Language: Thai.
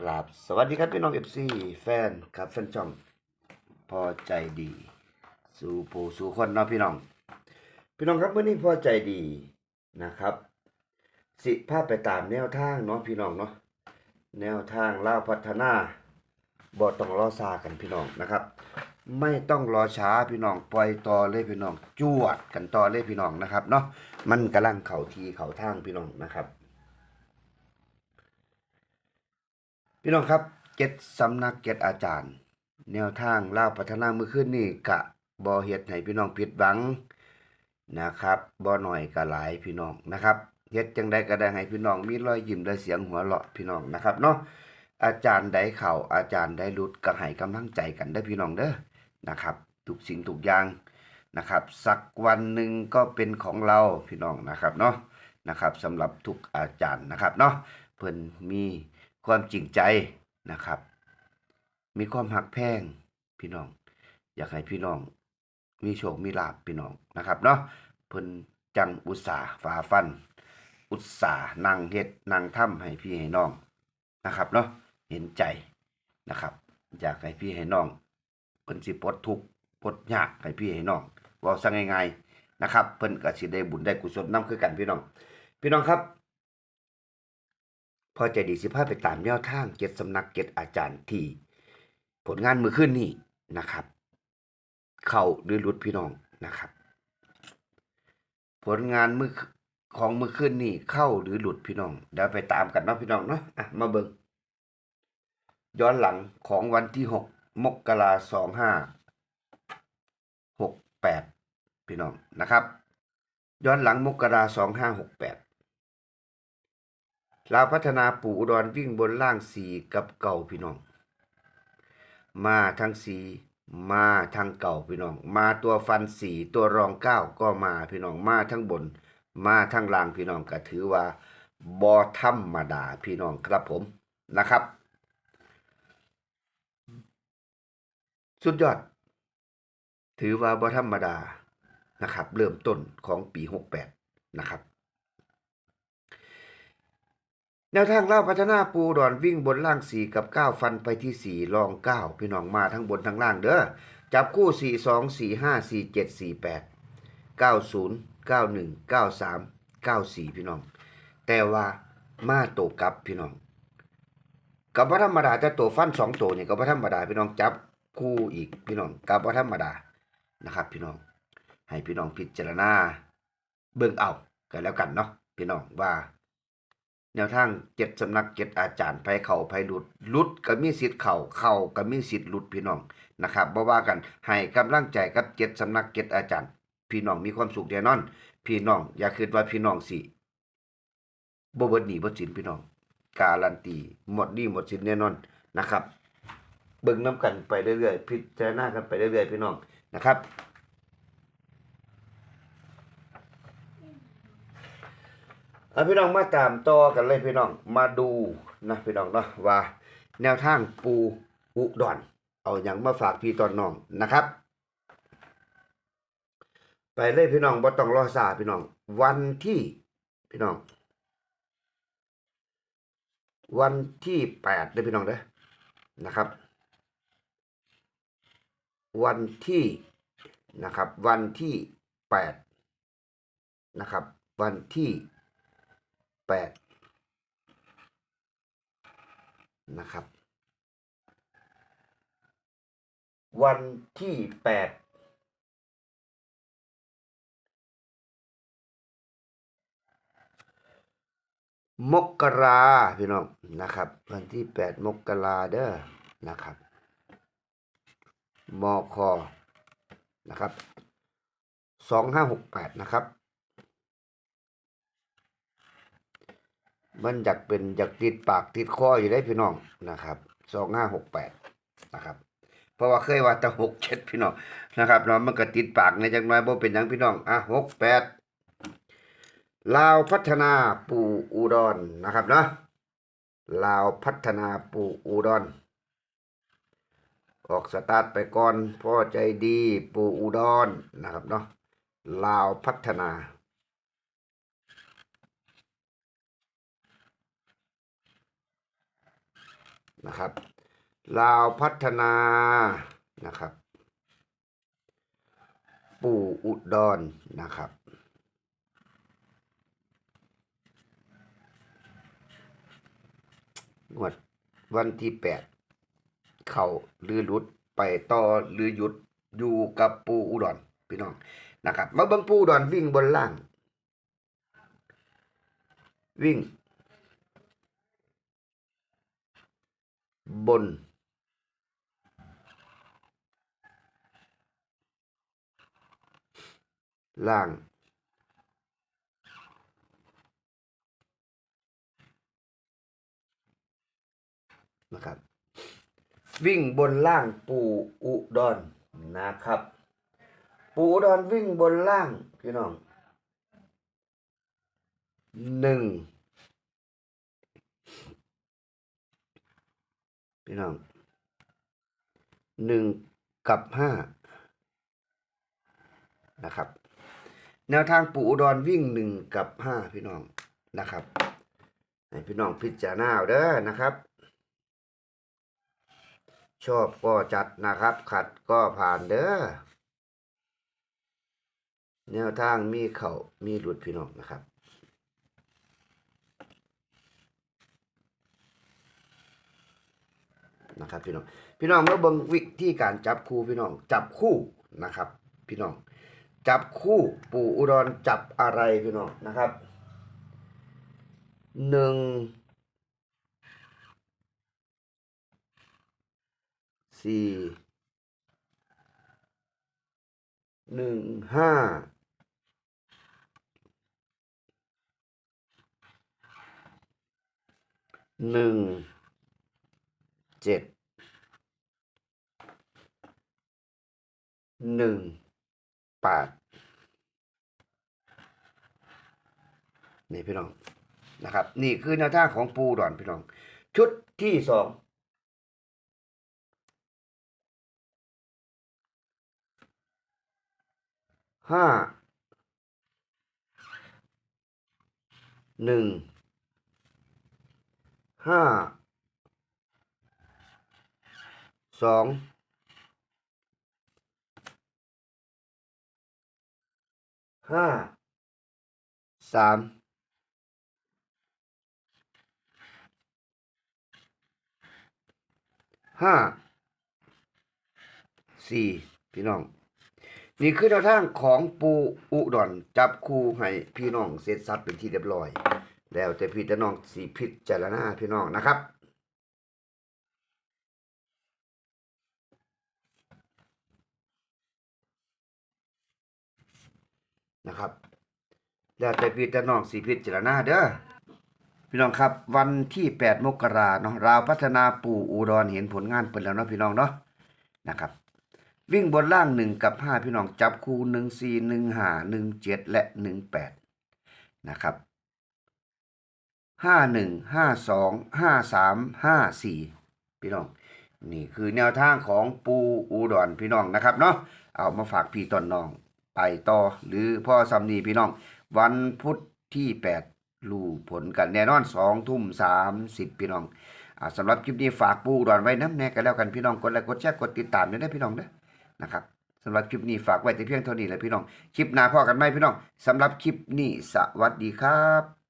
กราบสวัสดีครับพี่น้องเอฟซีแฟนครับแฟนช่อง พอใจดี สู่ผู้สู่คนเนาะพี่น้อง พี่น้องครับเมื่อนี้พอใจดีนะครับ สิภาพไปตามแนวทางเนาะพี่น้องเนาะแนวทางเล่าพัฒนาบ่ต้องรอซากันพี่น้องนะครับ ไม่ต้องรอช้าพี่น้องปล่อยต่อเลยพี่น้องจวดกันต่อเลยพี่น้องนะครับเนาะมันกำลังเข่าทีเข่าทางพี่น้องนะครับ พี่น้องครับเจ็ดสำนักเจ็ดอาจารย์ แนวทางเล่าพัฒนาเมื่อขึ้นนี่กะบอเฮ็ดให้พี่น้องผิดหวังนะครับบอหน่อยกะหลายพี่น้องนะครับเฮ็ดจังใดก็ได้ให้พี่น้องมีรอยยิ้มและเสียงหัวเราะพี่น้องนะครับเนาะอาจารย์ใดเข่าอาจารย์ใดหลุดก็ให้กำลังใจกันได้พี่น้องเด้อนะครับทุกสิ่งทุกอย่างนะครับสักวันหนึ่งก็เป็นของเราพี่น้องนะครับเนาะนะครับสำหรับทุกอาจารย์นะครับเนาะเพิ่นมี ความจริงใจนะครับ มีความหักแพงพี่น้อง อยากให้พี่น้อง มีโชคมีลาภพี่น้องนะครับเนาะเพิ่นจังอุตสาฝ่าฟัน อุตสานั่งเฮ็ดนั่งทำให้พี่ให้น้องนะครับเนาะเห็นใจนะครับ อยากให้พี่ให้น้องเพิ่นสิปลดทุกข์ปลดยากให้พี่ให้น้องว้าซะง่ายๆนะครับ เพิ่นก็สิได้บุญได้กุศลนํคือกันพี่น้อง พี่น้องครับ พอใจดีสิพาไปตามแนวทางเจ็ดสำนักเจ็ดอาจารย์ที่ ผลงานมือขึ้นนี่นะครับ เข้าหรือหลุดพี่น้องนะครับ ผลงานมือของมือขึ้นนี่เข้าหรือหลุดพี่น้องเดี๋ยวไปตามกันเนาะพี่น้องเนาะอะมาเบิงย้อนหลังของวันที่หกมกราสองห้าหกแปดพี่น้องนะครับ ย้อนหลังมกราสองห้าหกแปด ลาวพัฒนาปู่อุดรวิ่งบนล่างสีกับเก่าพี่น้อง มาทั้งสีมาทั้งเก่าพี่น้อง มาตัวฟันสีตัวรองเก้าก็มาพี่น้องมาทั้งบน มาทั้งล่างพี่น้องก็ถือว่าบอธรรมดาพี่น้องครับผมนะครับ สุดยอด ถือว่าบอธรรมดานะครับ เริ่มต้นของปีหกแปดนะครับ แนวทางเล่าพัฒนาปูดอนวิ่งบนล่างสี่กับเก้าฟันไปที่สี่ลองเก้าพี่น้องมาทั้งบนทั้งล่างเด้อจับคู่สี่สองสี่ห้าสี่เจ็ดสี่แปดเก้าศูนย์เก้าหนึ่งเก้าสามเก้าสี่พี่น้อง แต่ว่ามาโตกลับพี่น้องกับว่าธรรมดาแต่ตัวฟันสองตัวนี่ยกับว่าธรรมดาพี่น้องจับคู่อีกพี่น้องกับว่าธรรมดานะครับ พี่น้อง ให้พี่น้องพิจารณาเบิ่งเอากันแล้วกันเนาะพี่น้องว่า แนวทางเจ็ดสำนักเจ็ดอาจารย์ไผเข่าไผหลุดหลุดก็มีสิทธิ์เข่าเข่าก็มีสิทธิ์หลุดพี่น้องนะครับบ่ว่ากันให้กำลังใจกับเจ็ดสำนักเจ็ดอาจารย์ พี่น้องมีความสุขแน่นอน พี่น้องอย่าคิดว่าพี่น้องสิบ่เบิดหนีบ่สินพี่น้อง การันตีหมดหนี้หมดสินแน่นอนนะครับ เบิ่งน้กันไปเรื่อยๆพิจารณากันไปเรื่อยๆพี่น้องนะครับ เอาพี่น้องมาตามต่อกันเลยพี่น้องมาดูนะพี่น้องเนาะว่า แนวทางปูอุดรเอาอย่างมาฝากพี่ตอนน้องนะครับ ไปเลยพี่น้องบ่ต้องรอซาพี่น้อง วันที่พี่น้อง วันที่แปดเลยพี่น้องเด้อนะครับ วันที่นะครับ วันที่แปดนะครับ วันที่ แปดนะครับ วันที่แปดมกราพี่น้องนะครับ วันที่แปดมกราเด้อนะครับมคนะครับสองห้าหกแปดนะครับ มันอยากเป็นอยากติดปากติดคออยู่ได้พี่น้องนะครับสองห้าหกแปดนะครับ เพราะว่าเคยว่าแต่หกเจ็ดพี่น้องนะครับเนาะมันก็ติดปากในจังน้อยบ่เป็นยังพี่น้องอะหกแปดลาวพัฒนาปู่อุดรนะครับเนาะลาวพัฒนาปู่อุดรออกสตาร์ทไปก่อนพ่อใจดีปู่อุดรนะครับเนาะลาวพัฒนา นะครับลาวพัฒนานะครับ ปู่อุดรนะครับ งวดวันที่แปดเข่าหรือหลุดไปต่อหรือหยุดอยู่กับปูอุดรพี่น้องนะครับมาเบิ่งปูอุดรวิ่งบนล่าง วิ่ง บน ล่าง นะครับ วิ่งบนล่างปู่อุดรนนะครับ ปู่อุดรวิ่งบนล่าง พี่น้องหนึ่ง พี่น้องหนึ่งกับห้านะครับ แนวทางปู่อุดรวิ่งหนึ่งกับห้าพี่น้องนะครับให้พี่น้องพิจารณาเด้อนะครับ ชอบก็จัดนะครับ ขัดก็ผ่านเด้อแนวทางมีเขามีหลุดพี่น้องนะครับ นะครับพี่น้องพี่น้องเมาเบิ่งวิธีการจับคู่พี่น้องจับคู่นะครับ พี่น้องจับคู่ปู่อุดรจับอะไรพี่น้องนะครับหนึ่งสี่หนึ่งห้าหนึ่ง เจ็ดหนึ่งแปดนี่พี่น้องนะครับ นี่คือแนวทางของปูดอนพี่น้อง ชุดที่สองห้าหนึ่งห้า สองห้าสามห้าสี่พี่น้อง นี่คือแนวทางของปูอุดรจับคู่ให้พี่น้องเสร็จสับเป็นที่เรียบร้อย แล้วแต่พี่จะน้องสีพิจารณาพี่น้องนะครับ นะครับ แล้วแต่พี่จะน้องสีพิจารณาเด้อพี่น้องครับ วันที่ 8 มกราเนาะราวพัฒนาปู่อุดรเห็นผลงานเปิดแล้วเนาะพี่น้องเนาะนะครับ วิ่งบนล่างหนึ่งกับห้าพี่น้องจับคู่หนึ่งสี่หนึ่งห้าหนึ่งเจ็ดและหนึ่งแปดนะครับห้าหนึ่งห้าสองห้าสามห้าสี่พี่น้อง นี่คือแนวทางของปูอุดรพี่น้องนะครับเนาะเอามาฝากพี่ตอนน้อง ไปต่อ หรือพ่อสำนีพี่น้อง วันพุธที่แปดลู่ผลกันแน่นอนสองทุ่มสามสิบพี่น้องอสำหรับคลิปนี้ฝากปูดอนไว้น้ำแน่กันแล้วกันพี่น้องกดไลค์กดแชร์กดติดตามด้วยนะพี่น้องนะนะครับสำหรับคลิปนี้ฝากไว้แต่เพียงเท่านี้แหละพี่น้อง คลิปหน้าพ่อกันไหมพี่น้องสำหรับคลิปนี้สวัสดีครับ